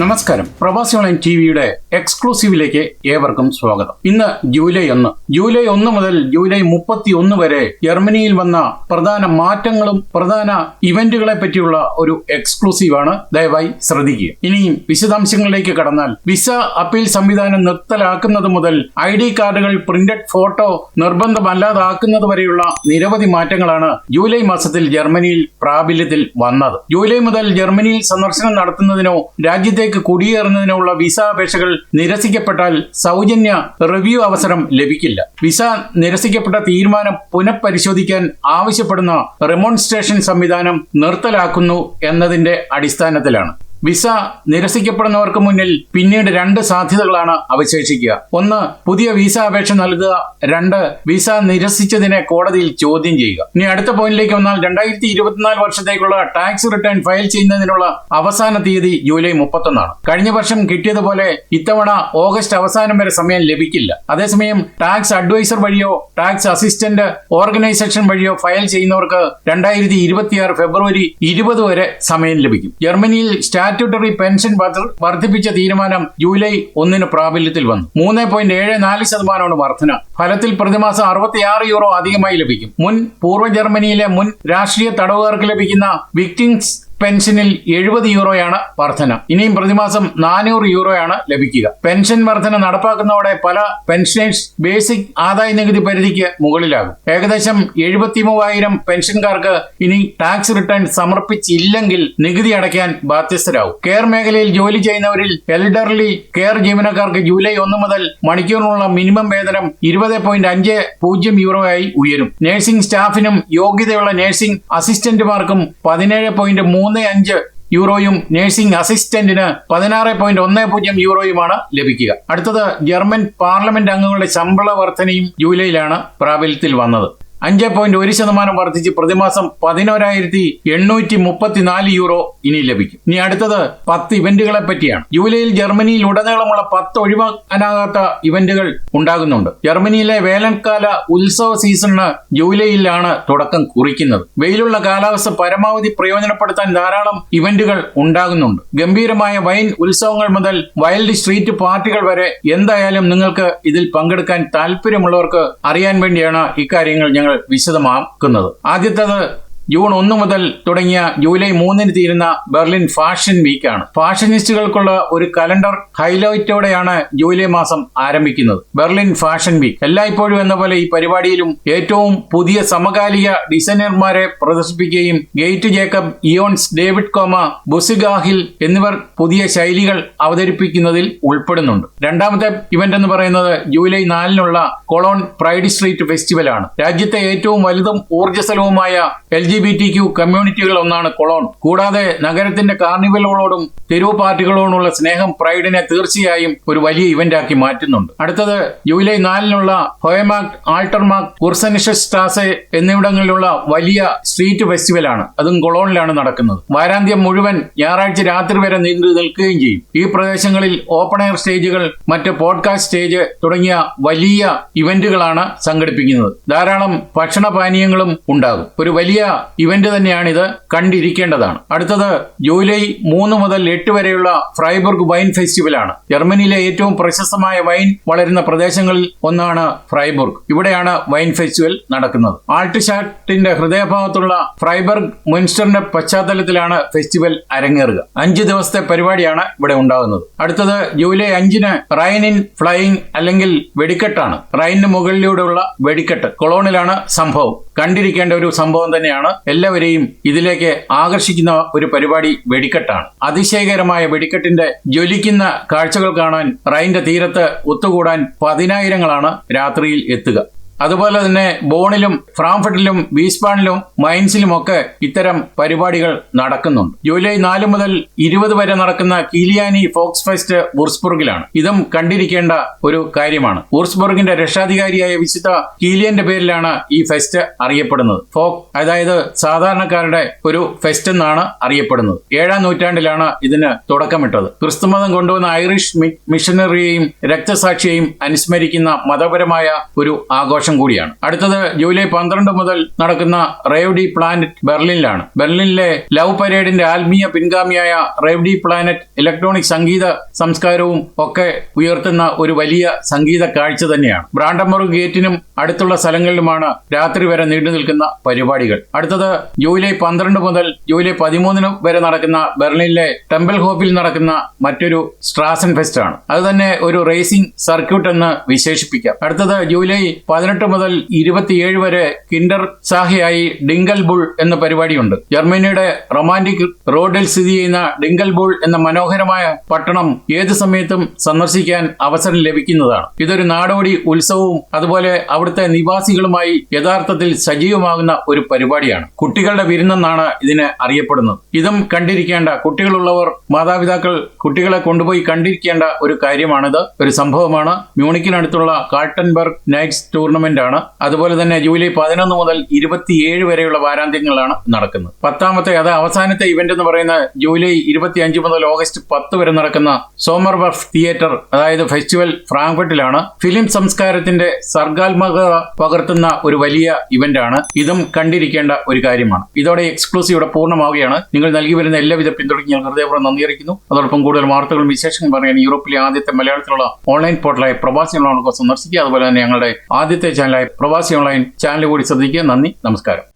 നമസ്കാരം. പ്രവാസി online T വിയുടെ എക്സ്ക്ലൂസീവിലേക്ക് ഏവർക്കും സ്വാഗതം. ഇന്ന് ജൂലൈ ഒന്ന്. ജൂലൈ ഒന്ന് മുതൽ ജൂലൈ മുപ്പത്തി ഒന്ന് വരെ ജർമ്മനിയിൽ വന്ന പ്രധാന മാറ്റങ്ങളും പ്രധാന ഇവന്റുകളെ പറ്റിയുള്ള ഒരു എക്സ്ക്ലൂസീവാണ് ദയവായി ശ്രദ്ധിക്കുക. ഇനിയും വിശദാംശങ്ങളിലേക്ക് കടന്നാൽ വിസ അപ്പീൽ സംവിധാനം നിർത്തലാക്കുന്നത് മുതൽ ഐ ഡി കാർഡുകൾ പ്രിന്റഡ് ഫോട്ടോ നിർബന്ധമല്ലാതാക്കുന്നത് വരെയുള്ള നിരവധി മാറ്റങ്ങളാണ് ജൂലൈ മാസത്തിൽ ജർമ്മനിയിൽ പ്രാബല്യത്തിൽ വന്നത്. ജൂലൈ മുതൽ ജർമ്മനിയിൽ സന്ദർശനം നടത്തുന്നതിനോ രാജ്യത്തേക്ക് കുടിയേറുന്നതിനുള്ള വിസ അപേക്ഷകൾ നിരസിക്കപ്പെട്ടാൽ സൗജന്യ റിവ്യൂ അവസരം ലഭിക്കില്ല. വിസ നിരസിക്കപ്പെട്ട തീരുമാനം പുനഃപരിശോധിക്കാൻ ആവശ്യപ്പെടുന്ന റെമോൺസ്ട്രേഷൻ സംവിധാനം നിർത്തലാക്കുന്നു എന്നതിന്റെ അടിസ്ഥാനത്തിലാണ്. വിസ നിരസിക്കപ്പെടുന്നവർക്ക് മുന്നിൽ പിന്നീട് രണ്ട് സാധ്യതകളാണ് അവശേഷിക്കുക. ഒന്ന് പുതിയ വിസ അപേക്ഷ നൽകുക. രണ്ട് വിസ നിരസിച്ചതിനെ കോടതിയിൽ ചോദ്യം ചെയ്യുക. ഇനി അടുത്ത പോയിന്റിലേക്ക് വന്നാൽ രണ്ടായിരത്തി ഇരുപത്തിനാല് വർഷത്തേക്കുള്ള ടാക്സ് റിട്ടേൺ ഫയൽ ചെയ്യുന്നതിനുള്ള അവസാന തീയതി ജൂലൈ മുപ്പത്തൊന്നാണ്. കഴിഞ്ഞ വർഷം കിട്ടിയതുപോലെ ഇത്തവണ ഓഗസ്റ്റ് അവസാനം വരെ സമയം ലഭിക്കില്ല. അതേസമയം ടാക്സ് അഡ്വൈസർ വഴിയോ ടാക്സ് അസിസ്റ്റന്റ് ഓർഗനൈസേഷൻ വഴിയോ ഫയൽ ചെയ്യുന്നവർക്ക് രണ്ടായിരത്തി ഫെബ്രുവരി ഇരുപത് വരെ സമയം ലഭിക്കും. ജർമ്മനിയിൽ സ്റ്റാറ്റ്യൂട്ടറി പെൻഷൻ വർദ്ധ- വർദ്ധിപ്പിച്ച തീരുമാനം ജൂലൈ ഒന്നിന് പ്രാബല്യത്തിൽ വന്നു. മൂന്ന് പോയിന്റ് ഏഴ് നാല് ശതമാനമാണ് വർധന. ഫലത്തിൽ പ്രതിമാസം അറുപത്തിയാറ് യൂറോ അധികമായി ലഭിക്കും. മുൻ പൂർവ ജർമ്മനിയിലെ മുൻ രാഷ്ട്രീയ തടവുകാർക്ക് ലഭിക്കുന്ന വിക്ടിംസ് പെൻഷനിൽ എഴുപത് യൂറോയാണ് വർധന. ഇനിയും പ്രതിമാസം നാനൂറ് യൂറോയാണ് ലഭിക്കുക. പെൻഷൻ വർധന നടപ്പാക്കുന്നതോടെ പല പെൻഷനേഴ്സ് ബേസിക് ആദായ നികുതി പരിധിക്ക് മുകളിലാകും. ഏകദേശം എഴുപത്തി മൂവായിരം പെൻഷൻകാർക്ക് ഇനി ടാക്സ് റിട്ടേൺ സമർപ്പിച്ചില്ലെങ്കിൽ നികുതി അടയ്ക്കാൻ ബാധ്യസ്ഥരാകും. കെയർ മേഖലയിൽ ജോലി ചെയ്യുന്നവരിൽ എൽഡർലി കെയർ ജീവനക്കാർക്ക് ജൂലൈ ഒന്ന് മുതൽ മണിക്കൂറിനുള്ള മിനിമം വേതനം ഇരുപത് പോയിന്റ് അഞ്ച് പൂജ്യം യൂറോ ആയി ഉയരും. നഴ്സിംഗ് സ്റ്റാഫിനും യോഗ്യതയുള്ള നഴ്സിംഗ് അസിസ്റ്റന്റുമാർക്കും പതിനേഴ് പോയിന്റ് മൂന്ന് അഞ്ച് യൂറോയും നഴ്സിംഗ് അസിസ്റ്റന്റിന് പതിനാറ് പോയിന്റ് ഒന്ന് പൂജ്യം യൂറോയുമാണ് ലഭിക്കുക. അടുത്തത് ജർമ്മൻ പാർലമെന്റ് അംഗങ്ങളുടെ ശമ്പള വർധനയും ജൂലൈയിലാണ് പ്രാബല്യത്തിൽ വന്നത്. അഞ്ച് പോയിന്റ് ഒരു ശതമാനം വർദ്ധിച്ച് പ്രതിമാസം പതിനോരായിരത്തി എണ്ണൂറ്റി മുപ്പത്തിനാല് യൂറോ ഇനി ലഭിക്കും. ഇനി അടുത്തത് പത്ത് ഇവന്റുകളെ പറ്റിയാണ്. ജൂലൈയിൽ ജർമ്മനിയിൽ ഉടനീളമുള്ള പത്ത് ഒഴിവാക്കാനാകാത്ത ഇവന്റുകൾ ഉണ്ടാകുന്നുണ്ട്. ജർമ്മനിയിലെ വേനൽക്കാല ഉത്സവ സീസണിന് ജൂലൈയിലാണ് തുടക്കം കുറിക്കുന്നത്. വെയിലുള്ള കാലാവസ്ഥ പരമാവധി പ്രയോജനപ്പെടുത്താൻ ധാരാളം ഇവന്റുകൾ ഉണ്ടാകുന്നുണ്ട്. ഗംഭീരമായ വൈൻ ഉത്സവങ്ങൾ മുതൽ വൈൽഡ് സ്ട്രീറ്റ് പാർട്ടികൾ വരെ എന്തായാലും നിങ്ങൾക്ക് ഇതിൽ പങ്കെടുക്കാൻ താല്പര്യമുള്ളവർക്ക് അറിയാൻ വേണ്ടിയാണ് ഇക്കാര്യങ്ങൾ ഞങ്ങൾ വിശദമാക്കുന്നത്. ആദ്യത്തേത് ജൂൺ ഒന്ന് മുതൽ തുടങ്ങിയ ജൂലൈ മൂന്നിന് തീരുന്ന ബെർലിൻ ഫാഷൻ വീക്കാണ്. ഫാഷനിസ്റ്റുകൾക്കുള്ള ഒരു കലണ്ടർ ഹൈലൈറ്റോടെയാണ് ജൂലൈ മാസം ആരംഭിക്കുന്നത്. Berlin fashion week. എല്ലായ്പ്പോഴും എന്ന പോലെ ഈ പരിപാടിയിലും ഏറ്റവും പുതിയ സമകാലിക ഡിസൈനർമാരെ പ്രദർശിപ്പിക്കുകയും ഗേറ്റ് ജേക്കബ് ഇയോൺസ് ഡേവിഡ് കോമ ബുസിഗാഹിൽ എന്നിവർ പുതിയ ശൈലികൾ അവതരിപ്പിക്കുന്നതിൽ ഉൾപ്പെടുന്നുണ്ട്. രണ്ടാമത്തെ ഇവന്റ് എന്ന് പറയുന്നത് ജൂലൈ നാലിനുള്ള കൊളോൺ പ്രൈഡ് സ്ട്രീറ്റ് ഫെസ്റ്റിവൽ ആണ് രാജ്യത്തെ ഏറ്റവും വലുതും ഊർജസ്വലവുമായ L G B T Q കമ്മ്യൂണിറ്റികൾ ഒന്നാണ് കൊളോൺ. കൂടാതെ നഗരത്തിന്റെ കാർണിവലുകളോടും തെരുവ് പാർട്ടികളോടുമുള്ള സ്നേഹം പ്രൈഡിനെ തീർച്ചയായും ഒരു വലിയ ഇവന്റാക്കി മാറ്റുന്നുണ്ട്. അടുത്തത് ജൂലൈ നാലിനുള്ള ഹോയമാക് ആൾട്ടർമാക് കുർസനിഷസ് സ്റ്റാസെ എന്നിവിടങ്ങളിലുള്ള വലിയ സ്ട്രീറ്റ് ഫെസ്റ്റിവലാണ് അതും കൊളോണിലാണ് നടക്കുന്നത്. വാരാന്ത്യം മുഴുവൻ ഞായറാഴ്ച രാത്രി വരെ നീണ്ടു നിൽക്കുകയും ചെയ്യും. ഈ പ്രദേശങ്ങളിൽ ഓപ്പൺ എയർ സ്റ്റേജുകൾ മറ്റ് പോഡ്കാസ്റ്റ് സ്റ്റേജ് തുടങ്ങിയ വലിയ ഇവന്റുകളാണ് സംഘടിപ്പിക്കുന്നത്. ധാരാളം ഭക്ഷണ പാനീയങ്ങളും ഉണ്ടാകും. ഒരു വലിയ ഇവന്റ് തന്നെയാണ് ഇത് കണ്ടിരിക്കേണ്ടതാണ്. അടുത്തത് ജൂലൈ മൂന്ന് മുതൽ എട്ട് വരെയുള്ള ഫ്രൈബർഗ് വൈൻ ഫെസ്റ്റിവൽ ആണ് ജർമ്മനിയിലെ ഏറ്റവും പ്രശസ്തമായ വൈൻ വളരുന്ന പ്രദേശങ്ങളിൽ ഒന്നാണ് ഫ്രൈബർഗ്. ഇവിടെയാണ് വൈൻ ഫെസ്റ്റിവൽ നടക്കുന്നത്. ആൾട്ട്ഷാട്ടിന്റെ ഹൃദയഭാഗത്തുള്ള ഫ്രൈബർഗ് മുൻസ്റ്ററിന്റെ പശ്ചാത്തലത്തിലാണ് ഫെസ്റ്റിവൽ അരങ്ങേറുക. അഞ്ച് ദിവസത്തെ പരിപാടിയാണ് ഇവിടെ ഉണ്ടാകുന്നത്. അടുത്തത് ജൂലൈ അഞ്ചിന് റൈൻ ഇൻ ഫ്ലൈയിങ് അല്ലെങ്കിൽ വെടിക്കെട്ടാണ്. റൈനിന് മുകളിലൂടെയുള്ള വെടിക്കെട്ട് കൊളോണിലാണ് സംഭവം. കണ്ടിരിക്കേണ്ട ഒരു സംഭവം തന്നെയാണ് എല്ലാവരെയും ഇതിലേക്ക് ആകർഷിക്കുന്ന ഒരു പരിപാടി വെടിക്കെട്ടാണ്. അതിശയകരമായ വെടിക്കെട്ടിന്റെ ജ്വലിക്കുന്ന കാഴ്ചകൾ കാണാൻ റൈന്റെ തീരത്ത് ഒത്തുകൂടാൻ പതിനായിരങ്ങളാണ് രാത്രിയിൽ എത്തുക. അതുപോലെ തന്നെ ബോണിലും ഫ്രാങ്ക്ഫർട്ടിലും വീസ്പാണിലും മൈൻസിലുമൊക്കെ ഇത്തരം പരിപാടികൾ നടക്കുന്നുണ്ട്. ജൂലൈ നാല് മുതൽ ഇരുപത് വരെ നടക്കുന്ന കീലിയാനി ഫോക്സ് ഫെസ്റ്റ് വുർസ്ബുർഗിലാണ്. ഇതും കണ്ടിരിക്കേണ്ട ഒരു കാര്യമാണ്. വുർസ്ബുർഗിന്റെ രക്ഷാധികാരിയായ വിശുദ്ധ കീലിയന്റെ പേരിലാണ് ഈ ഫെസ്റ്റ് അറിയപ്പെടുന്നത്. ഫോക് അതായത് സാധാരണക്കാരുടെ ഒരു ഫെസ്റ്റ് എന്നാണ് അറിയപ്പെടുന്നത്. ഏഴാം നൂറ്റാണ്ടിലാണ് ഇതിന് തുടക്കമിട്ടത്. ക്രിസ്തുമതം കൊണ്ടുവന്ന ഐറിഷ് മിഷനറിയെയും രക്തസാക്ഷിയെയും അനുസ്മരിക്കുന്ന മതപരമായ ഒരു ആഘോഷം ആഘോഷം കൂടിയാണ്. അടുത്തത് ജൂലൈ പന്ത്രണ്ട് മുതൽ നടക്കുന്ന റേവ്ഡി പ്ലാനറ്റ് ബെർലിനിലാണ്. ബെർലിനിലെ ലവ് പരേഡിന്റെ ആത്മീയ പിൻഗാമിയായ റേവ്ഡി പ്ലാനറ്റ് ഇലക്ട്രോണിക് സംഗീത സംസ്കാരവും ഒക്കെ ഉയർത്തുന്ന ഒരു വലിയ സംഗീത കാഴ്ച തന്നെയാണ്. ബ്രാൻഡംബർഗ് ഗേറ്റിനും അടുത്തുള്ള സ്ഥലങ്ങളിലുമാണ് രാത്രി വരെ നീണ്ടു നിൽക്കുന്ന പരിപാടികൾ. അടുത്തത് ജൂലൈ പന്ത്രണ്ട് മുതൽ ജൂലൈ പതിമൂന്നിന് വരെ നടക്കുന്ന ബെർലിനിലെ ടെമ്പിൾ ഹോപ്പിൽ നടക്കുന്ന മറ്റൊരു സ്ട്രാസൻ ഫെസ്റ്റ് ആണ് അത് തന്നെ ഒരു റേസിംഗ് സർക്യൂട്ട് എന്ന് വിശേഷിപ്പിക്കാം. അടുത്തത് ജൂലൈ പതിനെട്ട് മുതൽ ഇരുപത്തിയേഴ് വരെ കിൻഡർ സാഹയായി ഡിങ്കൽ ബുൾ എന്ന പരിപാടിയുണ്ട്. ജർമ്മനിയുടെ റൊമാന്റിക് റോഡിൽ സ്ഥിതി ചെയ്യുന്ന ഡിങ്കൽ ബുൾ എന്ന മനോഹരമായ പട്ടണം ഏത് സമയത്തും സന്ദർശിക്കാൻ അവസരം ലഭിക്കുന്നതാണ്. ഇതൊരു നാടോടി ഉത്സവവും അതുപോലെ അവിടുത്തെ നിവാസികളുമായി യഥാർത്ഥത്തിൽ സജീവമാകുന്ന ഒരു പരിപാടിയാണ്. കുട്ടികളുടെ വിരുന്നെന്നാണ് ഇതിനെ അറിയപ്പെടുന്നത്. ഇതും കണ്ടിരിക്കേണ്ട കുട്ടികളുള്ളവർ മാതാപിതാക്കൾ കുട്ടികളെ കൊണ്ടുപോയി കണ്ടിരിക്കേണ്ട ഒരു കാര്യമാണിത്. ഒരു സംഭവമാണ്. മ്യൂണിക്കിനടുത്തുള്ള കാൾട്ടൻബർഗ് നൈറ്റ്സ് ടൂർണമെന്റ് ആണ്. അതുപോലെ തന്നെ ജൂലൈ പതിനൊന്ന് മുതൽ ഇരുപത്തിയേഴ് വരെയുള്ള വാരാന്ത്യങ്ങളാണ് നടക്കുന്നത്. പത്താമത്തെ അത് അവസാനത്തെ ഇവന്റ് എന്ന് പറയുന്ന ജൂലൈ ഇരുപത്തി അഞ്ച് മുതൽ ഓഗസ്റ്റ് പത്ത് വരെ നടക്കുന്ന സോമർ വർഫ് തിയേറ്റർ അതായത് ഫെസ്റ്റിവൽ ഫ്രാങ്ക്ഫർട്ടിലാണ്. ഫിലിം സംസ്കാരത്തിന്റെ സർഗാത്മകത പകർത്തുന്ന ഒരു വലിയ ഇവന്റ് ആണ്. ഇതും കണ്ടിരിക്കേണ്ട ഒരു കാര്യമാണ്. ഇതോടെ എക്സ്ക്ലൂസീവ് ഇവിടെ പൂർണമാവുകയാണ്. നിങ്ങൾ നൽകി വരുന്ന എല്ലാവിധ പിന്തുണയ്ക്ക് ഞാൻ ഹൃദയപൂർവം നന്ദി അറിയിക്കുന്നു. അതോടൊപ്പം കൂടുതൽ വാർത്തകളും വിശേഷങ്ങളും പറയാൻ യൂറോപ്പിലെ ആദ്യത്തെ മലയാളത്തിലുള്ള ഓൺലൈൻ പോർട്ടലായ പ്രവാസി സന്ദർശിക്കുക. അതുപോലെ തന്നെ ഞങ്ങളുടെ ആദ്യത്തെ ചാനലായ പ്രവാസി ഓൺലൈൻ ചാനൽ കൂടി ശ്രദ്ധിക്കുക. നന്ദി നമസ്കാരം.